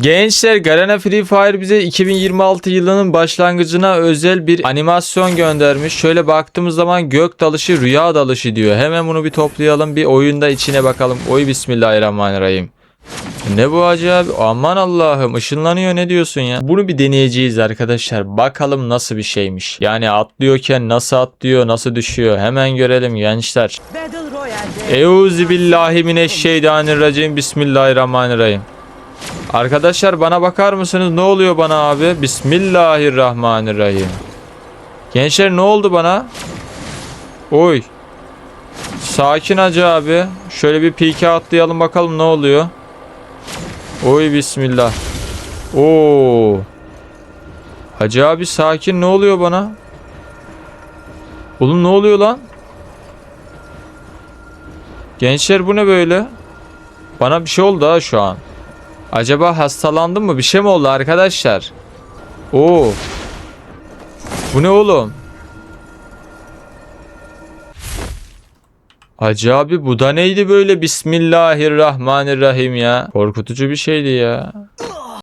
Gençler Garena Free Fire bize 2026 yılının başlangıcına özel bir animasyon göndermiş. Şöyle baktığımız zaman gök dalışı rüya dalışı diyor. Hemen bunu bir toplayalım bir oyunda içine bakalım. Oy bismillahirrahmanirrahim. Ne bu acaba? Aman Allah'ım ışınlanıyor ne diyorsun ya? Bunu bir deneyeceğiz arkadaşlar. Bakalım nasıl bir şeymiş. Yani atlıyorken nasıl atlıyor, nasıl düşüyor. Hemen görelim gençler. Euzu billahi mineşşeytanirracim. Bismillahirrahmanirrahim. Arkadaşlar bana bakar mısınız? Ne oluyor bana abi? Bismillahirrahmanirrahim. Gençler ne oldu bana? Oy. Sakin hacı abi. Şöyle bir pike atlayalım bakalım ne oluyor. Oy bismillah. Oo. Hacı abi sakin ne oluyor bana? Oğlum ne oluyor lan? Gençler bu ne böyle? Bana bir şey oldu ha şu an. Acaba hastalandım mı? Bir şey mi oldu arkadaşlar? Oo. Bu ne oğlum? Hacı abi bu da neydi böyle? Bismillahirrahmanirrahim ya. Korkutucu bir şeydi ya.